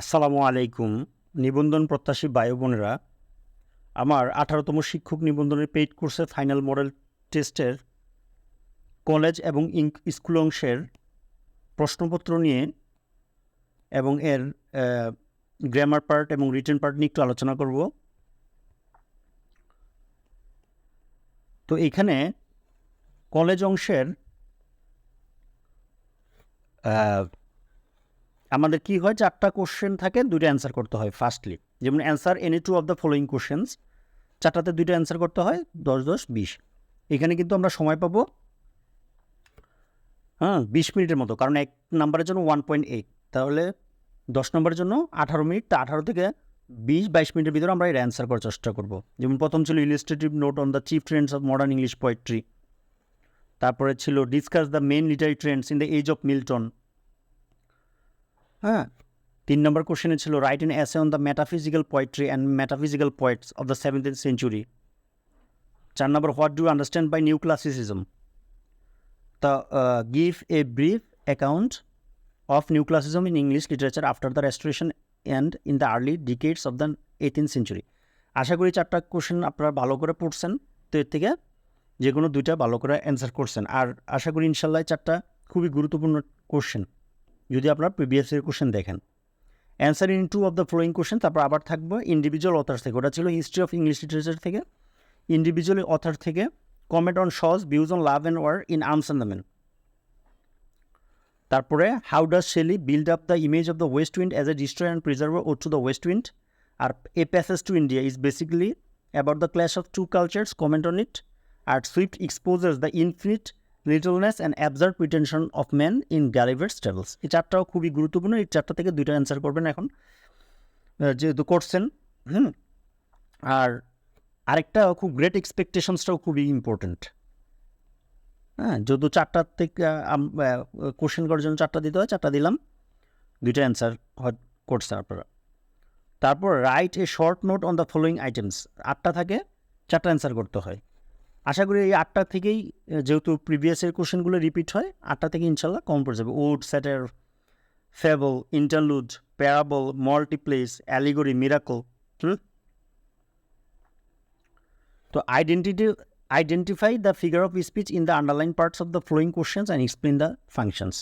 আসসালামু আলাইকুম, নিবন্ধন প্রত্যাশী ভাই বোনেরা। আমার আঠারোতম শিক্ষক নিবন্ধনের পেইড কোর্সের ফাইনাল মডেল টেস্টের কলেজ এবং স্কুল অংশের প্রশ্নপত্র নিয়ে এবং এর গ্রামার পার্ট এবং রিটেন পার্ট নিয়ে একটু আলোচনা করব। তো এখানে কলেজ অংশের আমাদের কি হয় চারটা কোশ্চেন থাকে, দুইটা অ্যান্সার করতে হয় ফার্স্টলি যেমন answer any two of the following questions চারটাতে দুইটা অ্যান্সার করতে হয়, দশ দশ, বিশ। এখানে কিন্তু আমরা সময় পাবো হ্যাঁ বিশ মিনিটের মতো, কারণ এক নাম্বারের জন্য ওয়ান পয়েন্ট এইট তাহলে দশ নম্বরের জন্য আঠারো মিনিট, তা আঠারো থেকে বিশ, বাইশ মিনিটের ভিতরে আমরা এর অ্যান্সার করার চেষ্টা করব। যেমন প্রথম ছিল illustrative note on the chief trends of modern English poetry তারপরে ছিল discuss the main literary trends in the age of Milton হ্যাঁ। তিন নম্বর কোশ্চেনে ছিল write in essay on the metaphysical poetry and metaphysical poets of the seventh century চার নম্বর what do understand by new classicism তা give a brief account of new classicism in English literature after the restoration and in the early decades of the eighteen century আশা করি চারটা question আপনারা ভালো করে পড়ছেন। তো এর থেকে যে কোনো দুইটা ভালো করে অ্যান্সার করছেন। আর আশা করি ইনশাল্লাহ চারটা খুবই গুরুত্বপূর্ণ কোশ্চেন যদি আপনার প্রিভিয়াস এর কোশ্চেন দেখেন। Answer in two of the following question তারপর আবার থাকব ইন্ডিভিজুয়াল অথার্স থেকে। ওটা ছিল হিস্ট্রি অফ ইংলিশ লিটারেচার থেকে। ইন্ডিভিজুয়াল অথার থেকে। Comment on Shaw's views on love and war in arms and the man তারপরে how does Shelley build up the image of the west wind as a destroy and preserver ode to the west wind R a passage to India is basically about the clash of two cultures comment on it R Swift exposures the infinite littleness and absurd pretension of man in Gulliver's travels. এই চারটাও খুবই গুরুত্বপূর্ণ। এই চারটা থেকে দুইটা answer করবেন এখন। যেহেতু করছেন, হুম। আর আরেকটা খুব গ্রেট এক্সপেকটেশনসটাও খুবই ইম্পর্ট্যান্ট হ্যাঁ যেহেতু চারটার থেকে কোশ্চেন করার জন্য চারটা দিতে হয় চারটা দিলাম। দুইটা অ্যান্সার করছেন আপনারা। তারপর write a short note on the following items আটটা থাকে, চারটা অ্যান্সার করতে হয়। আশা করি এই আটটা থেকেই যেহেতু প্রিভিয়াসের কোশ্চেনগুলো রিপিট হয়, আটটা থেকে ইনশাল্লাহ কম পড়ে যাবে। Ode satire fable interlude parable morality plays allegory miracle তো identity identify the figure of speech in the underline parts of the following questions and explain the functions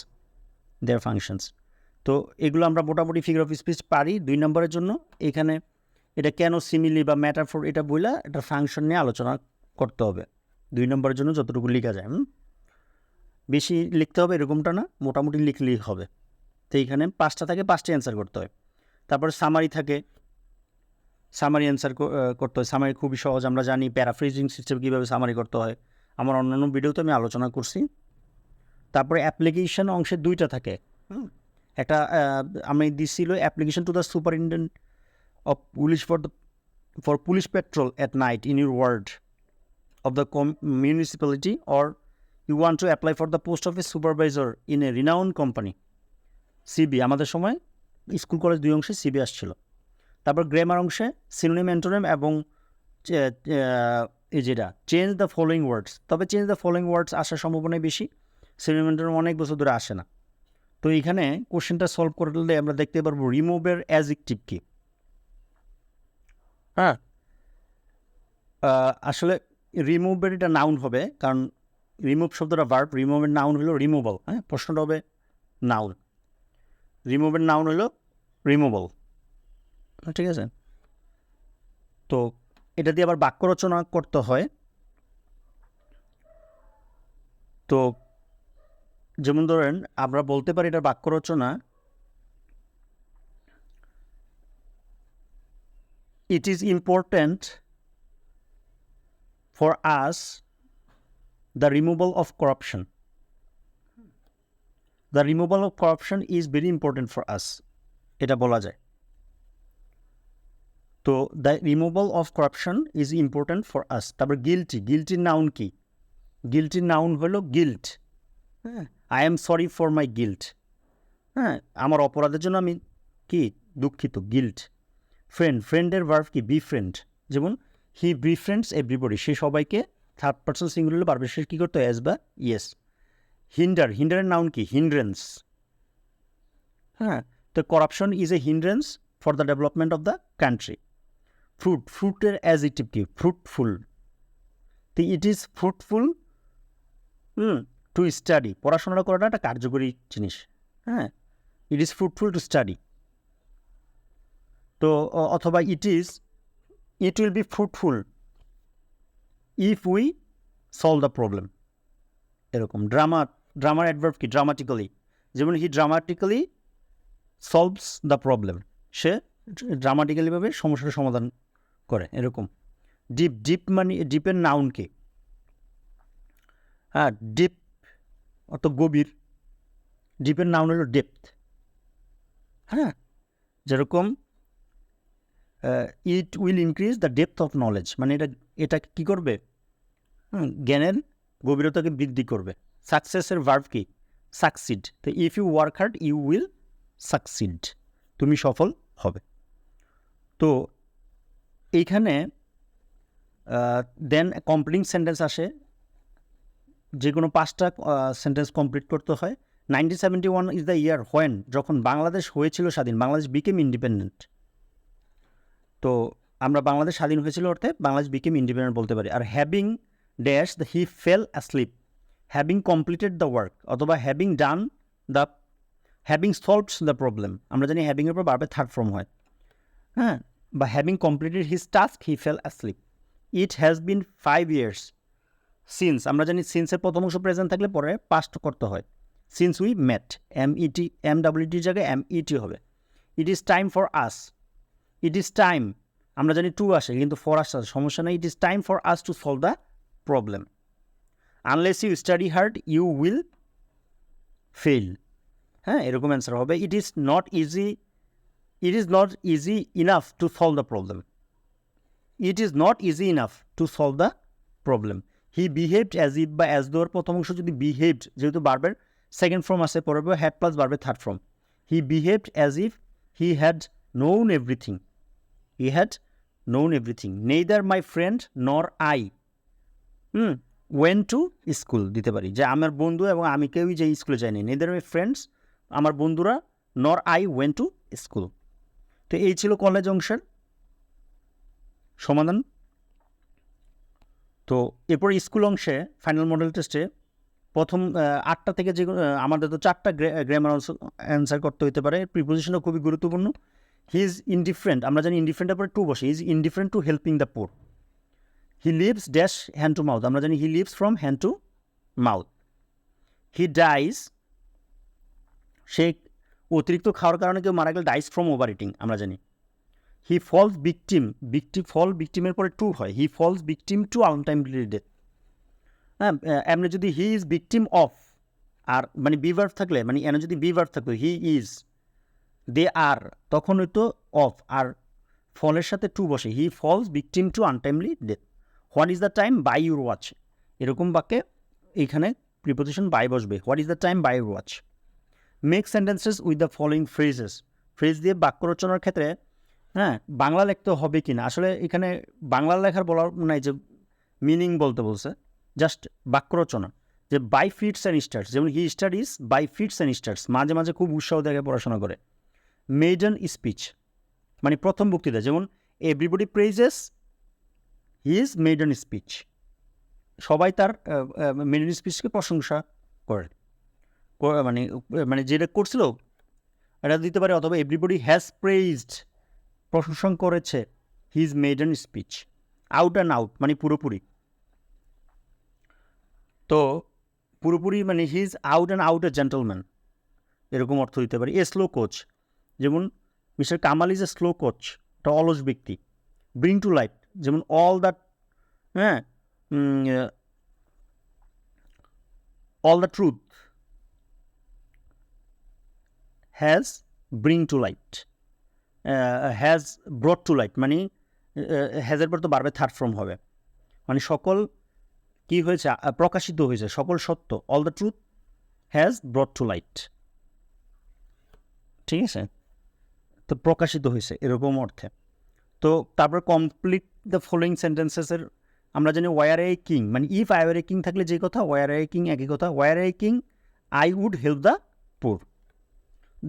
their functions তো এগুলো আমরা মোটামুটি ফিগার অফ স্পিচ পারি দুই নম্বরের জন্য। এখানে এটা কেন সিমিলি বা ম্যাটাফোর এটা বইলা এটা ফাংশন নিয়ে আলোচনা করতে হবে। দুই নম্বরের জন্য যতটুকু লেখা যায়? বেশি লিখতে হবে এরকমটা না, মোটামুটি লিখলেই হবে। তো এইখানে পাঁচটা থাকে পাঁচটা অ্যান্সার করতে হয়। তারপর সামারি থাকে। সামারি অ্যান্সার করতে হয়। সামারি খুবই সহজ, আমরা জানি প্যারাফ্রিজিং সিস্টেম কীভাবে সামারি করতে হয়। আমার অন্যান্য ভিডিওতে আমি আলোচনা করছি। তারপরে অ্যাপ্লিকেশন অংশে দুইটা থাকে? একটা আমি দিছিল application to the superintendent of police for for police patrol at night in your ward of the municipality or you want to apply for the post of a supervisor in a renowned company? CV আমাদের সময় school college দুই অংশে CB আসছিল। তারপর grammar অংশে synonym antonym এবং যেটা change the following words তবে চেঞ্জ দ্য ফলোয়িং ওয়ার্ডস আসার সম্ভাবনাই বেশি সিনোনিম অ্যান্টোনিম অনেক বছর ধরে আসে না। তো এইখানে কোশ্চেনটা সলভ করলে আমরা দেখতে পারব রিমুভের অ্যাজেক্টিভ কি। হ্যাঁ। আসলে রিমুভের এটা নাউন হবে, কারণ রিমুভ শব্দটা ভার্ব রিমুভের নাউন হলো রিমুভাল হ্যাঁ? প্রশ্নটা হবে নাউন রিমুভের নাউন হলো রিমুভাল ঠিক আছে? তো এটা দিয়ে আবার বাক্য রচনা করতে হয়। তো যেমন ধরেন, আমরা বলতে পারি এটা বাক্য রচনা it is important for us, the removal of corruption. The removal of corruption is very important for us. এটা বলা যায়। তো the removal of corruption is important for us তারপর গিলটি গিলটির নাউন কি? গিলটির নাউন হলো গিল্ট হ্যাঁ I am sorry for my guilt হ্যাঁ আমার অপরাধের জন্য আমি কি? দুঃখিত গিল্ট ফ্রেন্ড ফ্রেন্ডের ভার্ভ কি? বি ফ্রেন্ড যেমন হি বিফ্রেন্ডস এভরিবডি সে সবাইকে থার্ড পার্সন সিঙ্গুলার পারবে সে কী করতে? এস বা ইয়েস হিন্ডার হিন্ডারের নাউন কি? হিন্ড্রেন্স হ্যাঁ তো corruption is a hindrance for the development of the country fruit ফ্রুটের adjective কি? ফ্রুটফুল তো it is fruitful to study পড়াশোনাটা করাটা একটা কার্যকরী জিনিস। হ্যাঁ it is fruitful to study তো অথবা it is it will be fruitful if we solve the problem এরকম ড্রামা ড্রামার অ্যাডভার্ব কি? ড্রামাটিক্যালি যেমন he dramatically solves the problem সে ড্রামাটিক্যালিভাবে সমস্যার সমাধান করে, এরকম। ডিপ ডিপ মানে ডিপের নাউন কি? হ্যাঁ ডিপ অত গভীর। ডিপের নাউন হলো ডেপথ হ্যাঁ যেরকম it will increase the depth of knowledge মানে এটা এটা কী করবে? জ্ঞানের গভীরতাকে বৃদ্ধি করবে। সাকসেসের ভার্ভ কি? সাকসিড তো if you work hard you will succeed তুমি সফল হবে। তো এইখানে দেন কমপ্লিটিং সেন্টেন্স আসে। যে কোনো পাঁচটা সেন্টেন্স কমপ্লিট করতে হয়। Nineteen seventy one is the year when যখন বাংলাদেশ হয়েছিল স্বাধীন, বাংলাদেশ বিকেম ইন্ডিপেন্ডেন্ট তো আমরা বাংলাদেশ স্বাধীন হয়েছিল অর্থে বাংলাদেশ বিকেম ইন্ডিপেন্ডেন্ট বলতে পারি। আর having dash the he fell asleep having completed the work অথবা having done the having solves the problem আমরা জানি হ্যাভিংয়ের পর বারবার থার্ড ফর্ম হয়। হ্যাঁ? বা having completed his task he fell asleep it has been five years since আমরা জানি সিন্সের প্রথম অংশ প্রেজেন্ট থাকলে পরে পাস্ট করতে হয়। Since we met M E T ডাব্লিউটির জায়গায় এম ইটি হবে। It is time for us it is time আমরা জানি টু আসে, কিন্তু ফর আসে সমস্যা নেই it is time for us to solve the problem unless you study hard you will fail হ্যাঁ এরকম অ্যান্সার হবে। It is not easy it is not easy enough to solve the problem it is not easy enough to solve the problem he behaved as if বা as দোয়ার প্রথম অংশ যদি behaved যেহেতু বারবার সেকেন্ড ফর্ম আসে পরে হ্যাড প্লাস বারবার third form he behaved as if he had known everything he had known everything neither my friend nor I hmm went to school দিতে পারি। যে আমার বন্ধু এবং আমি কেউই যে স্কুলে যাইনি। নেদার মাই ফ্রেন্ডস আমার বন্ধুরা নর আই ওয়েন টু স্কুল তো এই ছিল কলেজ অংশের সমাধান। তো এরপর স্কুল অংশে ফাইনাল মডেল টেস্টে প্রথম আটটা থেকে যে আমাদের তো চারটা গ্রামার অ্যান্সার করতে হতে পারে। প্রিপোজিশনও খুবই গুরুত্বপূর্ণ। হি ইজ ইনডিফারেন্ট আমরা জানি ইনডিফারেন্টের পরে টু বসে। Is indifferent to helping the poor he lives dash hand to mouth আমরা জানি he lives from hand to mouth he dies সে অতিরিক্ত খাওয়ার কারণে কেউ মারা গেলে ডাইস ফ্রম ওভার ইটিং আমরা জানি। He falls victim victim fall ভিকটিমের পরে টু হয়। He falls victim to untimely death হ্যাঁ এমনি যদি হি ইজ ভিকটিম অফ আর মানে বিভার্ভ থাকলে মানে এনে যদি বিভার্ভ থাকতো হি ইজ দে আর, তখন হয়তো অফ, আর ফলের সাথে টু বসে, he falls victim to untimely death. What is the time? By your watch. এরকম বাক্যে এইখানে প্রিপোজিশন বাই বসবে। What is the time? By your watch. Make sentences with the following phrases. Phrase দিয়ে বাক্য রচনার ক্ষেত্রে হ্যাঁ বাংলা লিখতে হবে কি না আসলে এখানে বাংলা লেখার বলার নাই যে মিনিং বলতে বলছে জাস্ট বাক্য রচনা। যে বাই ফিটস অ্যান্ড স্টার্স যেমন he studies by fits and starts মাঝে মাঝে খুব উৎসাহ দেখে পড়াশোনা করে। মেডন স্পিচ মানে প্রথম বক্তৃতা, যেমন everybody praises his maiden speech সবাই তার মেডন স্পিচকে প্রশংসা করে। মানে মানে যেটা করছিল, এটা দিতে পারে অথবা এভরিবডি হ্যাজ প্রেজড প্রশংসা করেছে his maiden speech out and out মানে পুরোপুরি। তো, পুরোপুরি মানে his out and out a gentleman এরকম অর্থ দিতে পারে। এ স্লো কোচ যেমন mister Kamal is a slow coach, একটা অলস ব্যক্তি ব্রিং টু লাইট যেমন অল দ্যাট হ্যাঁ all the truth has bring to light has brought to light মানে হ্যাজের পর তো বারবার থার্ড ফর্ম হবে মানে সকল কি হয়েছে প্রকাশিত হয়েছে, সকল সত্য all the truth has brought to light ঠিক আছে? তো প্রকাশিত হয়েছে এরকম অর্থে। তো তারপর কমপ্লিট দ্য ফলোয়িং সেন্টেন্সেসের আমরা জানি ওয়ার এ কিং মানে ইফ আই ওয়ার কিং থাকলে যে কথা ওয়ার এ কিং একই কথা were a king I would help the poor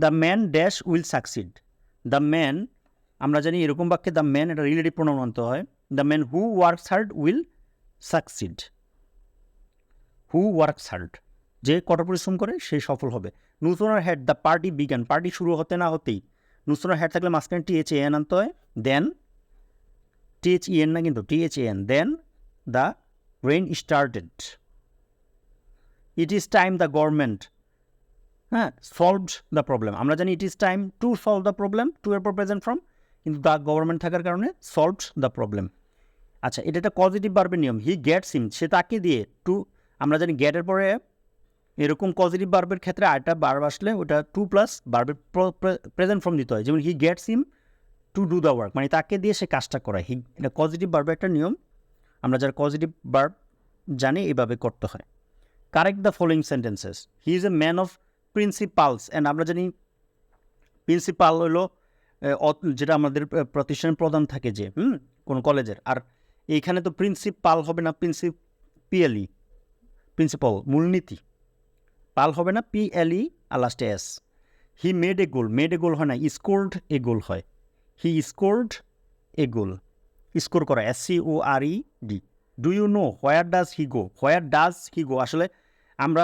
the man dash will succeed the man আমরা জানি এরকম বাক্যে দ্য ম্যান এটা রিলেটিভ প্রণাম আনতে হয়। The man who works hard will succeed who works hard যে কঠোর পরিশ্রম করে, সে সফল হবে। নুসনার হেড দ্য পার্টি বিজ্ঞান পার্টি শুরু হতে না হতেই। নুসনার হেড থাকলে মাঝখানে টিএচ এন আনতে হয় দেন টিএচ ইএন না কিন্তু T H N then the rain started it is time the government হ্যাঁ সলভড দ্য প্রবলেম আমরা জানি it is time to solve the problem to এর পর প্রেজেন্ট ফ্রম কিন্তু দ্য গভর্নমেন্ট থাকার কারণে সলভড দ্য প্রবলেম আচ্ছা এটা একটা পজিটিভ বার্বের নিয়ম। হি গেটস হিম সে তাকে দিয়ে টু আমরা জানি গেটের পরে এরকম পজিটিভ বার্বের ক্ষেত্রে আরেকটা বার্ব আসলে ওটা টু প্লাস বার্বের প্রেজেন্ট ফর্ম দিতে হয়। যেমন he gets him to do the work মানে তাকে দিয়ে সে কাজটা করায়। হি এটা পজিটিভ বার্বের একটা নিয়ম। আমরা যারা পজিটিভ বার্ব জানি এইভাবে করতে হয়। Correct the following sentences he is a man of principles and আমরা জানি প্রিন্সিপাল হলো যেটা আমাদের আহ, প্রতিষ্ঠানের প্রধান থাকে যে হুম কোনো কলেজের। আর এইখানে তো প্রিন্সিপাল হবে না প্রিন্সিপিএলই প্রিন্সিপাল মূলনীতি। পাল হবে না, পি এল ই আর লাস্টে S. He made a goal, made a goal হয় না, স্কোর্ড এ গোল হয়। He scored a goal, score করা S C O R E D do you know where does he go where does he go আসলে আমরা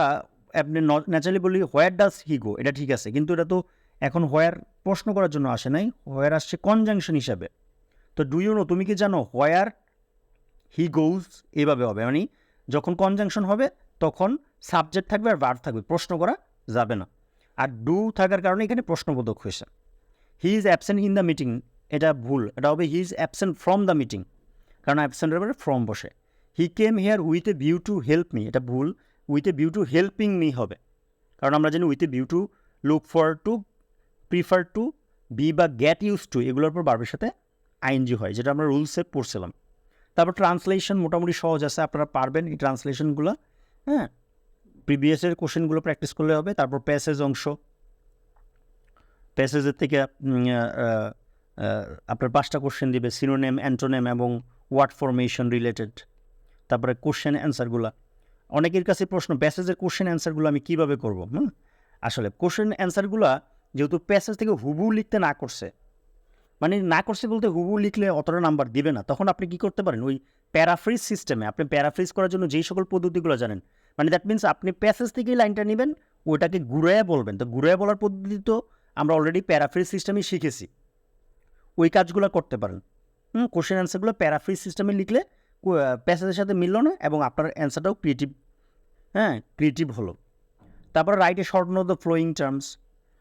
আপনি naturally বলি হোয়ার does he গো এটা ঠিক আছে, কিন্তু এটা তো এখন হোয়ার প্রশ্ন করার জন্য আসে নাই হোয়ার আসছে কনজাংশন হিসাবে। তো ডু ইউ নো তুমি কি জানো হোয়ার হি গোজ এভাবে হবে মানে যখন কনজাংশন হবে, তখন সাবজেক্ট থাকবে আর ভার্ব থাকবে, প্রশ্ন করা যাবে না। আর ডু থাকার কারণে এখানে প্রশ্নবোধক হয়েছে। He is absent in the meeting এটা ভুল, এটা হবে he is absent from the meeting কারণ অ্যাবসেন্টের পরে ফ্রম বসে। He came here with a view to help me এটা ভুল with a view to helping me হবে। কারণ আমরা জানি with a view to look for to prefer to be বা গেট ইউজ টু এগুলোর পর বার্বের সাথে আইএনজি হয়, যেটা আমরা রুলসে পড়ছিলাম। তারপর ট্রান্সলেশন মোটামুটি সহজ আছে, আপনারা পারবেন এই ট্রান্সলেশনগুলো হ্যাঁ? প্রিভিয়াসের কোশ্চেনগুলো প্র্যাকটিস করলে হবে, তারপর প্যাসেজ অংশ। প্যাসেজের থেকে আপনার পাঁচটা কোশ্চেন দিবে সিনোনেম অ্যান্টোনেম এবং ওয়ার্ড ফরমেশন রিলেটেড তারপরে কোশ্চেন অ্যান্সারগুলো অনেকের কাছে প্রশ্ন প্যাসেজের কোশ্চেন অ্যান্সারগুলো আমি কীভাবে করব? হুম? আসলে কোশ্চেন অ্যান্সারগুলো যেহেতু প্যাসেজ থেকে হুবু লিখতে না করছে মানে না করছে বলতে হুবু লিখলে অতটা নাম্বার দিবে না। তখন আপনি কি করতে পারেন? ওই প্যারাফ্রিজ সিস্টেমে আপনি প্যারাফ্রিজ করার জন্য যেই সকল পদ্ধতিগুলো জানেন মানে দ্যাট মিন্স আপনি প্যাসেজ থেকেই লাইনটা নেবেন, ওটাকে ঘুরাইয়া বলবেন। তো ঘুরাইয়া বলার পদ্ধতি তো আমরা অলরেডি প্যারাফ্রিজ সিস্টেমেই শিখেছি। ওই কাজগুলো করতে পারেন। হুম কোশ্চেন অ্যান্সারগুলো প্যারাফ্রিজ সিস্টেমে লিখলে প্যাসেজের সাথে মিলল না এবং আপনার অ্যান্সারটাও ক্রিয়েটিভ হ্যাঁ ক্রিয়েটিভ হলো। তারপর রাইটে short note the following terms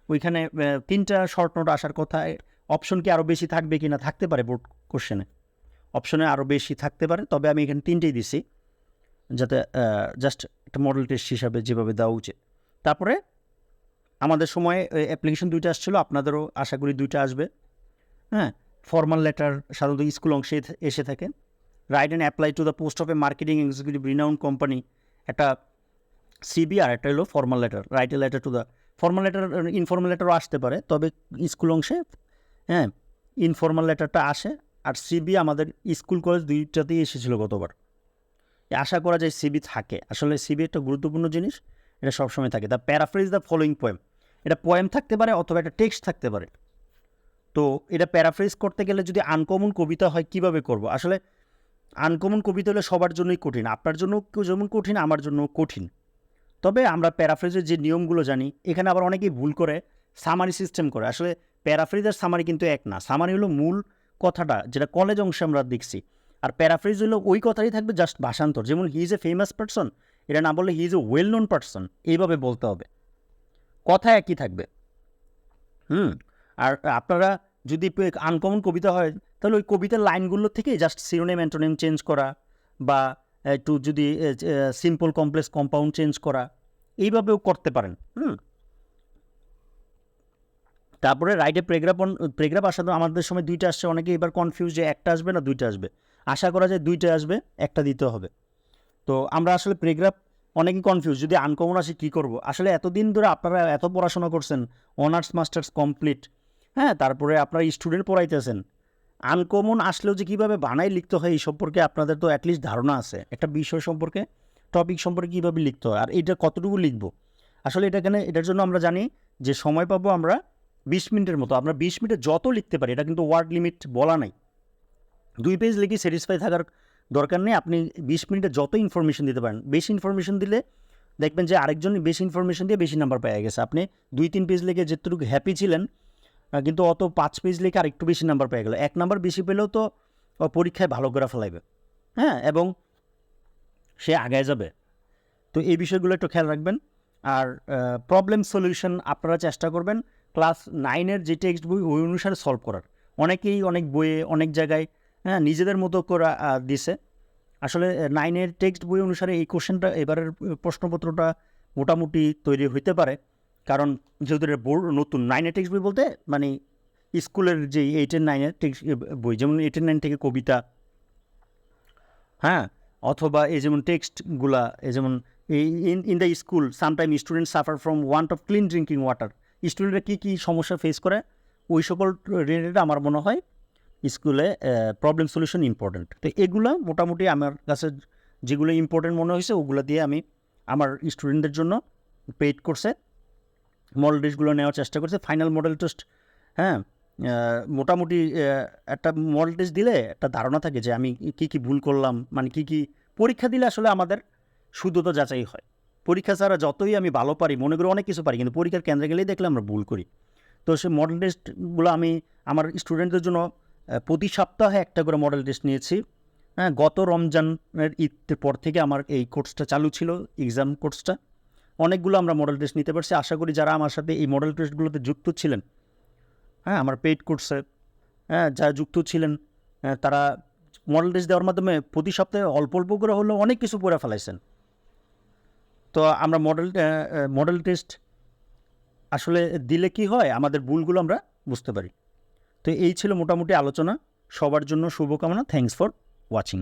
ওইখানে তিনটা শর্ট নোট আসার কথা। অপশন কি আরও বেশি থাকবে কি না থাকতে পারে বোর্ড কোশ্চেনে অপশনে আরও বেশি থাকতে পারে। তবে আমি এখানে তিনটেই দিছি। যাতে জাস্ট একটা মডেল টেস্ট হিসাবে যেভাবে দেওয়া উচিত। তারপরে আমাদের সময়ে অ্যাপ্লিকেশন দুইটা আসছিল, আপনাদেরও আশা করি দুইটা আসবে। হ্যাঁ ফর্মাল লেটার সাধারণত স্কুল অংশে এসে থাকে। Write and apply to the post of a marketing executive renowned company একটা সিবি আর একটা হলো formal letter write a letter to the formal letter informal লেটারও আসতে পারে, তবে স্কুল অংশে হ্যাঁ ইনফর্মাল লেটারটা আসে। আর সিবি আমাদের স্কুল কলেজ দুইটাতেই এসেছিল গতবার। আশা করা যায় সিবি থাকে। আসলে সিবি একটা গুরুত্বপূর্ণ জিনিস, এটা সবসময় থাকে। The paraphrase the following poem এটা পোয়েম থাকতে পারে অথবা একটা টেক্সট থাকতে পারে। তো এটা প্যারাফ্রেজ করতে গেলে যদি আনকমন কবিতা হয়, কীভাবে করব? আসলে আনকমন কবিতা হলে সবার জন্যই কঠিন। আপনার জন্য কেউ যেমন কঠিন, আমার জন্য কঠিন। তবে আমরা প্যারাফ্রেজের যে নিয়মগুলো জানি, এখানে আবার অনেকেই ভুল করে সামারি সিস্টেম করে। আসলে প্যারাফ্রেজ আর সামারি কিন্তু এক না। সামারি হলো মূল কথাটা, যেটা কলেজ অংশে আমরা দেখছি। আর প্যারাফ্রেজ হলো ওই কথাই থাকবে জাস্ট ভাষান্তর। যেমন he is a famous person এটা না বললে he is a well known person এইভাবে বলতে হবে। কথা একই থাকবে। হুম, আর আপনারা যদি আনকমন কবিতা হয়, তাহলে ওই কবিতার লাইনগুলো থেকে জাস্ট সিরোনেম অ্যান্টোনেম চেঞ্জ করা বা একটু যদি সিম্পল কমপ্লেক্স কম্পাউন্ড চেঞ্জ করা, এইভাবেও করতে পারেন। হুম। তারপরে রাইটে প্রেগ্রাপ প্রেগ্রাপ আসা তো আমাদের সময় দুইটা আসছে, অনেকে এবার কনফিউজ যে একটা আসবে না দুইটা আসবে। আশা করা যায় দুইটা আসবে, একটা দিতে হবে। তো আমরা আসলে প্রেগ্রাফ অনেকেই কনফিউজ যদি আনকমন আসে কী করব? আসলে এতদিন ধরে আপনারা এত পড়াশোনা করছেন অনার্স মাস্টার্স কমপ্লিট হ্যাঁ? তারপরে আপনারা স্টুডেন্ট পড়াইতেছেন। আনকমন আসলেও যে কীভাবে বানাই লিখতে হয়, এই সম্পর্কে আপনাদের তো অ্যাটলিস্ট ধারণা আছে। একটা বিষয় সম্পর্কে টপিক সম্পর্কে কীভাবে লিখতে হয়, আর এইটা কতটুকু লিখব? আসলে এটা এখানে এটার জন্য আমরা জানি যে সময় পাবো আমরা বিশ মিনিটের মতো। আমরা বিশ মিনিটে যত লিখতে পারি, এটা কিন্তু ওয়ার্ড লিমিট বলা নাই। দুই পেজ লিখে স্যাটিসফাই থাকার দরকার নেই। আপনি বিশ মিনিটে যত ইনফরমেশন দিতে পারেন, বেশি ইনফরমেশন দিলে দেখবেন যে আরেকজন বেশি ইনফরমেশন দিয়ে বেশি নাম্বার পেয়ে গেছে। আপনি দুই তিন পেজ লিখে যেটুকু হ্যাপি ছিলেন কিন্তু অত পাঁচ পেজ লিখে আরেকটু বেশি নাম্বার পেয়ে গেল। এক নাম্বার বেশি পেলেও তো পরীক্ষায় ভালো করে ফেলাইবে। হ্যাঁ এবং সে আগায় যাবে। তো এই বিষয়গুলো একটু খেয়াল রাখবেন। আর প্রবলেম সলিউশন আপনারা চেষ্টা করবেন। ক্লাস নাইনের যে টেক্সট বই ওই অনুসারে সলভ করার। অনেকেই অনেক বইয়ে, অনেক জায়গায় হ্যাঁ নিজেদের মতো করে দিছে। আসলে নাইনের টেক্সট বই অনুসারে এই কোশ্চেনটা এবারের প্রশ্নপত্রটা মোটামুটি তৈরি হইতে পারে। কারণ, যেহেতু এটা বোর্ড নতুন নাইনের টেক্সট বই বলতে মানে স্কুলের যে এন্ড নাইনের টেক্সট বই, যেমন এইট এন্ড নাইন থেকে কবিতা হ্যাঁ অথবা এই যেমন টেক্সটগুলা এই যেমন, এই, in in the school sometime student suffer from want of clean drinking water স্টুডেন্টরা কী কী সমস্যা ফেস করে? ওই সকল রিলেটেড আমার মনে হয় স্কুলে প্রবলেম সলিউশন ইম্পর্ট্যান্ট তো এগুলো মোটামুটি আমার কাছে যেগুলো ইম্পর্টেন্ট মনে হয়েছে, ওগুলো দিয়ে আমি আমার স্টুডেন্টদের জন্য পেইড করছে মডেল টেস্টগুলো নেওয়ার চেষ্টা করছে। ফাইনাল মডেল টেস্ট হ্যাঁ মোটামুটি একটা মডেল টেস্ট দিলে একটা ধারণা থাকে যে আমি কী কী ভুল করলাম মানে কী কী পরীক্ষা দিলে আসলে আমাদের শুদ্ধতা যাচাই হয়। পরীক্ষা ছাড়া যতই আমি ভালো পারি, মনে করি অনেক কিছু পারি, কিন্তু পরীক্ষার কেন্দ্রে গেলেই দেখলে আমরা ভুল করি। তো সে মডেল টেস্টগুলো আমি আমার স্টুডেন্টদের জন্য প্রতি সপ্তাহে একটা করে মডেল টেস্ট নিয়েছি। হ্যাঁ গত রমজানের ঈদের পর থেকে আমার এই কোর্সটা চালু ছিল এক্সাম কোর্সটা অনেকগুলো আমরা মডেল টেস্ট নিতে পারছি। আশা করি যারা আমার সাথে এই মডেল টেস্টগুলোতে যুক্ত ছিলেন হ্যাঁ আমার পেইড কোর্সে হ্যাঁ যারা যুক্ত ছিলেন হ্যাঁ, তারা মডেল টেস্ট দেওয়ার মাধ্যমে প্রতি সপ্তাহে অল্প অল্প করে হলেও অনেক কিছু পড়ে ফেলাইছেন। তো আমরা মডেল মডেল টেস্ট আসলে দিলে কি হয়? আমাদের ভুলগুলো আমরা বুঝতে পারি। তো এই ছিল মোটামুটি আলোচনা। সবার জন্য শুভকামনা। Thanks for watching